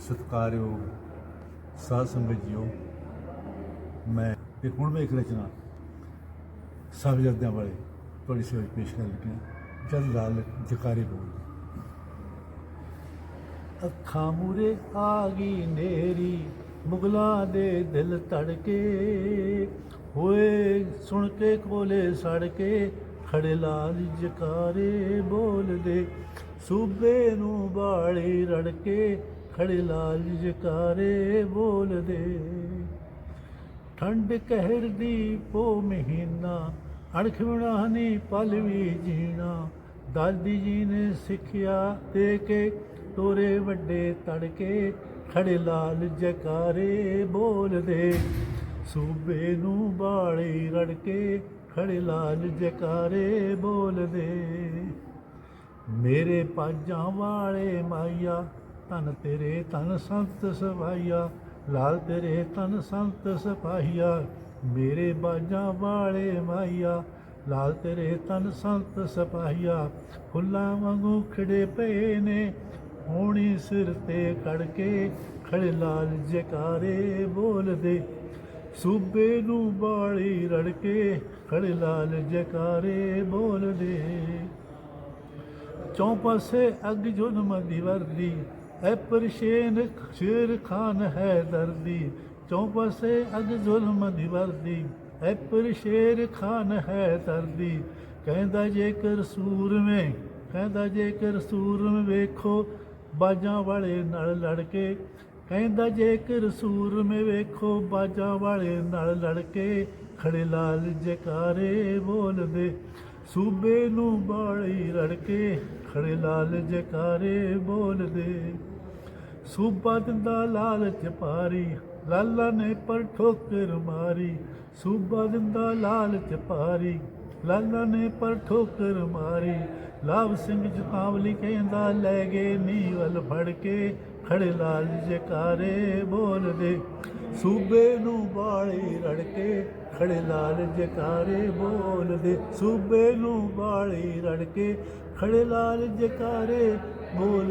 ਸਤਿਕਾਰਯੋਗ ਸਾਧ ਸੰਗਤ ਜੀਓ, ਮੈਂ ਇਹ ਹੁਣ ਮੈਂ ਇੱਕ ਰਚਨਾ ਸਾਹਿਬਜ਼ਾਦਿਆਂ ਵਾਲੇ ਤੁਹਾਡੀ ਸੇਵਾ ਪੇਸ਼ ਕਰਨ ਲੱਗਿਆ ਜਦ ਲਾਲ ਜਕਾਰੇ ਬੋਲ ਅੱਖਾਂ ਮੂਰੇ ਆ ਗਈ ਨੇਰੀ, ਮੁਗਲਾਂ ਦੇ ਦਿਲ ਧੜਕੇ। ਹੋਏ ਸੁਣ ਕੇ ਕੋਲੇ ਸੜ ਕੇ ਖੜੇ ਲਾਲ ਜਕਾਰੇ ਬੋਲਦੇ। ਸੂਬੇ ਨੂੰ ਬਾੜੀ ਰੜਕੇ ਖੜੇ ਲਾਲ ਜਕਾਰੇ ਬੋਲਦੇ। ਠੰਡ ਕਹਿਰ ਦੀ ਪੋ ਮਹੀਨਾ ਅਣਖਵਣਾ ਨਹੀਂ ਪਲ ਵੀ ਜੀਣਾ। ਦਾਦੀ ਜੀ ਨੇ ਸਿੱਖਿਆ ਦੇ ਕੇ ਤੋਰੇ ਵੱਡੇ ਤੜਕੇ, ਖੜੇ ਲਾਲ ਜਕਾਰੇ ਬੋਲਦੇ। ਸੂਬੇ ਨੂੰ ਬਾੜੀ ਰੜਕੇ, ਖੜੇ ਲਾਲ ਜਕਾਰੇ ਬੋਲਦੇ। ਮੇਰੇ ਪਾਜਾਂ ਵਾਲੇ ਮਾਇਆ ਤਨ ਤੇਰੇ ਤਨ ਸੰਤ ਸਵਾਈਆ ਲਾਲ ਤੇਰੇ ਤਨ ਸੰਤ ਸਪਾਹੀਆ ਮੇਰੇ ਬਾਜਾਂ ਵਾਲੇ ਮਾਇਆ ਲਾਲ ਤੇਰੇ ਤਨ ਸੰਤ ਸਪਾਹੀਆ ਫੁੱਲਾਂ ਵਾਂਗੂ ਖੜੇ ਪਏ ਨੇ, ਹੋਣੀ ਸਿਰ ਤੇ ਕੜ ਕੇ ਖੜੇ ਲਾਲ ਜਕਾਰੇ ਬੋਲਦੇ। ਸੂਬੇ ਨੂੰ ਬਾਲੀ ਰੜਕੇ ਖੜੇ ਲਾਲ ਜਕਾਰੇ ਬੋਲਦੇ। ਚੌਂ ਪਾਸੇ ਅੱਗ ਜੁਲਮ ਦੀ ਵਰਦੀ ਐ ਪਰਸ਼ੇਨ ਸ਼ੇਰ ਖਾਨ ਹੈ ਦਰਦੀ, ਚੌਂ ਪਾਸੇ ਅੱਗ ਜ਼ੁਲਮ ਦੀ ਵਰਦੀ। ਐ ਪਰਸ਼ੇਰ ਖਾਨ ਹੈ ਦਰਦੀ, ਕਹਿੰਦਾ ਜੇਕਰ ਸੂਰਮੇ, ਕਹਿੰਦਾ ਜੇਕਰ ਸੂਰਮ ਵੇਖੋ, ਬਾਜਾਂ ਵਾਲੇ ਨਾਲ ਲੜ ਕੇ ਕਹਿੰਦਾ ਜੇਕਰ ਸੂਰਮੇ ਵੇਖੋ, ਬਾਜਾਂ ਵਾਲੇ ਨਾਲ ਲੜ ਕੇ ਖੜੇ ਲਾਲ ਜਕਾਰੇ ਬੋਲਦੇ। ਸੂਬੇ ਨੂੰ ਬਾੜੀ ਰੜਕੇ ਖੜੇ ਲਾਲ ਜਕਾਰੇ ਬੋਲਦੇ। ਸੂਬਾ ਦਿੰਦਾ ਲਾਲਚ ਪਾਰੀ ਲਾਲਾ ਨੇ ਪਰ ਠੋਕਰ ਮਾਰੀ। ਸੂਬਾ ਦਿੰਦਾ ਲਾਲ ਚਪਾਰੀ ਲਾਲਾ ਨੇ ਪਰ ਠੋਕਰ ਮਾਰੀ। ਲਾਭ ਸਿੰਘ ਜਤਾਵਲੀ ਕਹਿੰਦਾ, ਲੈ ਗਏ ਨੀਵਲ ਫੜ ਕੇ ਖੜੇ ਲਾਲ ਜਕਾਰੇ ਬੋਲਦੇ। ਸੂਬੇ ਨੂੰ ਬਾੜੀ ਰੜਕੇ ਖੜੇ ਲਾਲ ਜਕਾਰੇ ਬੋਲਦੇ। ਸੂਬੇ ਨੂੰ ਬਾੜੀ ਰੜਕੇ ਖੜੇ ਲਾਲ ਜਕਾਰੇ ਬੋਲ